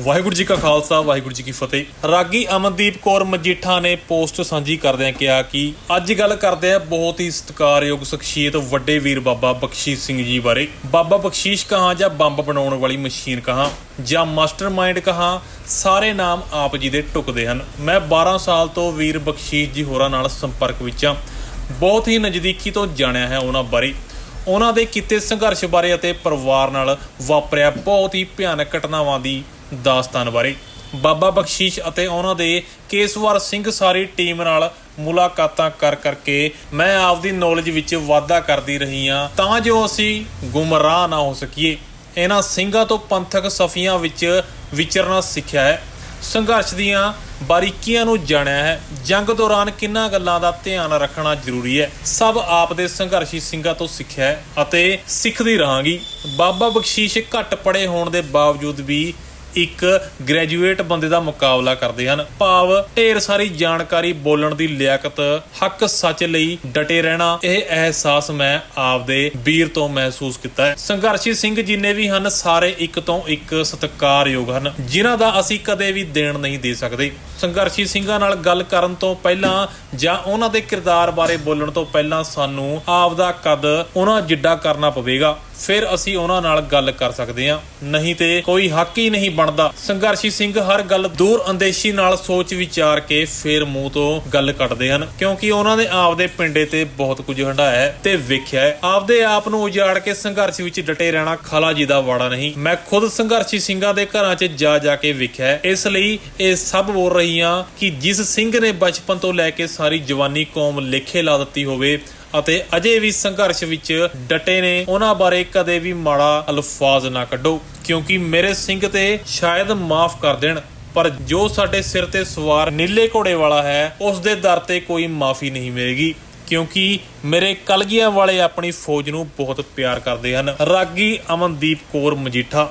ਵਾਹਿਗੁਰੂ ਜੀ ਕਾ ਖਾਲਸਾ, ਵਾਹਿਗੁਰੂ ਜੀ ਕੀ ਫਤਿਹ। ਰਾਗੀ ਅਮਨਦੀਪ ਕੌਰ ਮਜੀਠਾ ਨੇ ਪੋਸਟ ਸਾਂਝੀ ਕਰਦਿਆਂ ਕਿਹਾ ਕਿ ਅੱਜ ਗੱਲ ਕਰਦੇ ਆ ਬਹੁਤ ਹੀ ਸਤਿਕਾਰਯੋਗ ਸ਼ਖਸੀਅਤ ਵੱਡੇ ਵੀਰ ਬਾਬਾ ਬਖਸ਼ੀਸ਼ ਸਿੰਘ ਜੀ ਬਾਰੇ। ਬਾਬਾ ਬਖਸ਼ੀਸ਼ ਕਹਾਂ ਜਾਂ ਬੰਬ ਬਣਾਉਣ ਵਾਲੀ ਮਸ਼ੀਨ ਕਹਾਂ ਜਾਂ ਮਾਸਟਰਮਾਈਂਡ ਕਹਾਂ, ਸਾਰੇ ਨਾਮ ਆਪ ਜੀ ਦੇ ਟੁਕਦੇ ਹਨ। ਮੈਂ 12 ਸਾਲ ਤੋਂ ਵੀਰ ਬਖਸ਼ੀਸ਼ ਜੀ ਹੋਰਾਂ ਨਾਲ ਸੰਪਰਕ ਵਿੱਚ ਹਾਂ। ਬਹੁਤ ਹੀ ਨਜ਼ਦੀਕੀ ਤੋਂ ਜਾਣਿਆ ਹੈ ਉਹਨਾਂ ਬਾਰੇ। ਉਹਨਾਂ ਦੇ ਕੀਤੇ ਸੰਘਰਸ਼ ਬਾਰੇ ਅਤੇ ਪਰਿਵਾਰ ਨਾਲ ਵਾਪਰਿਆ ਬਹੁਤ ਹੀ ਭਿਆਨਕ ਘਟਨਾਵਾਂ ਦੀ ਦਾਸਤਾਨ ਬਾਰੇ। ਬਾਬਾ ਬਖਸ਼ੀਸ਼ ਅਤੇ ਉਹਨਾਂ ਦੇ ਕੇਸਵਰ ਸਿੰਘ ਸਾਰੀ ਟੀਮ ਨਾਲ ਮੁਲਾਕਾਤਾਂ ਕਰ ਕਰਕੇ ਮੈਂ ਆਪਦੀ ਨੌਲੇਜ ਵਿੱਚ ਵਾਧਾ ਕਰਦੀ ਰਹੀ ਹਾਂ। ਤਾਂ ਜੋ ਅਸੀਂ ਗੁੰਮਰਾਹ ਨਾ ਹੋ ਸਕੀਏ। ਇਹਨਾਂ ਸਿੰਘਾਂ ਤੋਂ ਪੰਥਕ ਸਫੀਆਂ ਵਿੱਚ ਵਿਚਰਨਾ ਸਿੱਖਿਆ ਹੈ। ਸੰਘਰਸ਼ ਦੀਆਂ ਬਾਰੀਕੀਆਂ ਨੂੰ ਜਾਣਿਆ ਹੈ। ਜੰਗ ਦੌਰਾਨ ਕਿੰਨਾ ਗੱਲਾਂ ਦਾ ਧਿਆਨ ਰੱਖਣਾ ਜ਼ਰੂਰੀ ਹੈ। ਸਭ ਆਪ ਦੇ ਸੰਘਰਸ਼ੀ ਸਿੰਘਾਂ ਤੋਂ ਸਿੱਖਿਆ ਹੈ ਅਤੇ ਸਿੱਖਦੀ ਰਹਾਂਗੀ। ਬਾਬਾ ਬਖਸ਼ੀਸ਼ ਘੱਟ ਪੜੇ ਹੋਣ ਦੇ ਬਾਵਜੂਦ ਵੀ ਇੱਕ ਗ੍ਰੈਜੂਏਟ ਬੰਦੇ ਦਾ ਮੁਕਾਬਲਾ ਕਰਦੇ ਹਨ। ਭਾਵ ਢੇਰ ਸਾਰੀ ਜਾਣਕਾਰੀ ਬੋਲਣ ਦੀ ਲਿਆਕਤ, ਹੱਕ ਸੱਚ ਲਈ ਡਟੇ ਰਹਿਣਾ, ਇਹ ਅਹਿਸਾਸ ਮੈਂ ਆਪਦੇ ਵੀਰ ਤੋਂ ਮਹਿਸੂਸ ਕੀਤਾ ਹੈ। ਸੰਘਰਸ਼ੀ ਸਿੰਘ ਜਿੰਨੇ ਵੀ ਹਨ, ਸਾਰੇ ਇੱਕ ਤੋਂ ਇੱਕ ਸਤਿਕਾਰਯੋਗ ਹਨ, ਜਿਨ੍ਹਾਂ ਦਾ ਅਸੀਂ ਕਦੇ ਵੀ ਦੇਣ ਨਹੀਂ ਦੇ ਸਕਦੇ। ਸੰਘਰਸ਼ੀ ਸਿੰਘਾਂ ਨਾਲ ਗੱਲ ਕਰਨ ਤੋਂ ਪਹਿਲਾਂ ਜਾਂ ਉਹਨਾਂ ਦੇ ਕਿਰਦਾਰ ਬਾਰੇ ਬੋਲਣ ਤੋਂ ਪਹਿਲਾਂ ਸਾਨੂੰ ਆਪਦਾ ਕਦ ਉਹਨਾਂ ਜਿੱਡਾ ਕਰਨਾ ਪਵੇਗਾ। ਫਿਰ ਅਸੀਂ ਉਹਨਾਂ ਨਾਲ ਗੱਲ ਕਰ ਸਕਦੇ ਹਾਂ। ਨਹੀਂ ਤੇ ਕੋਈ ਹੱਕ ਹੀ ਨਹੀਂ ਬਣਦਾ। ਸੰਘਰਸ਼ੀ ਸਿੰਘ ਹਰ ਗੱਲ ਦੂਰ ਅੰਦੇਸ਼ੀ ਨਾਲ ਸੋਚ ਵਿਚਾਰ ਕੇ ਫਿਰ ਮੂੰਹ ਤੋਂ ਗੱਲ ਕੱਢਦੇ ਹਨ, ਕਿਉਂਕਿ ਉਹਨਾਂ ਨੇ ਆਪਦੇ ਪਿੰਡੇ ਤੇ ਬਹੁਤ ਕੁਝ ਹੰਢਾਇਆ ਤੇ ਵੇਖਿਆ ਹੈ। ਆਪਦੇ ਆਪ ਨੂੰ ਉਜਾੜ ਕੇ ਸੰਘਰਸ਼ ਵਿੱਚ ਡਟੇ ਰਹਿਣਾ ਖਾਲਾ ਜੀ ਦਾ ਵਾੜਾ ਨਹੀਂ। ਮੈਂ ਖੁਦ ਸੰਘਰਸ਼ੀ ਸਿੰਘਾਂ ਦੇ ਘਰਾਂ 'ਚ ਜਾ ਜਾ ਕੇ ਵੇਖਿਆ ਇਸ ਲਈ ਇਹ ਸਭ ਬੋਲ ਰਹੀ ਹਾਂ ਕਿ ਜਿਸ ਸਿੰਘ ਨੇ ਬਚਪਨ ਤੋਂ ਲੈ ਕੇ ਸਾਰੀ ਜਵਾਨੀ ਕੌਮ ਲੇਖੇ ਲਾ ਦਿੱਤੀ ਹੋਵੇ ਅਤੇ ਅਜੇ ਵੀ ਸੰਘਰਸ਼ ਵਿੱਚ ਡਟੇ ਨੇ, ਉਹਨਾਂ ਬਾਰੇ ਕਦੇ ਵੀ ਮਾੜਾ ਅਲਫਾਜ਼ ਨਾ ਕੱਢੋ। ਕਿਉਂਕਿ ਮੇਰੇ ਸਿੰਘ ਤੇ ਸ਼ਾਇਦ ਮਾਫ ਕਰ ਦੇਣ, ਪਰ ਜੋ ਸਾਡੇ ਸਿਰ ਤੇ ਸਵਾਰ ਨੀਲੇ ਘੋੜੇ ਵਾਲਾ ਹੈ ਉਸ ਦੇ ਦਰ ਤੇ ਕੋਈ ਮਾਫੀ ਨਹੀਂ ਮਿਲੇਗੀ। ਕਿਉਂਕਿ ਮੇਰੇ ਕਲਗੀਆਂ ਵਾਲੇ ਆਪਣੀ ਫੌਜ ਨੂੰ ਬਹੁਤ ਪਿਆਰ ਕਰਦੇ ਹਨ। ਰਾਗੀ ਅਮਨਦੀਪ ਕੌਰ ਮਜੀਠਾ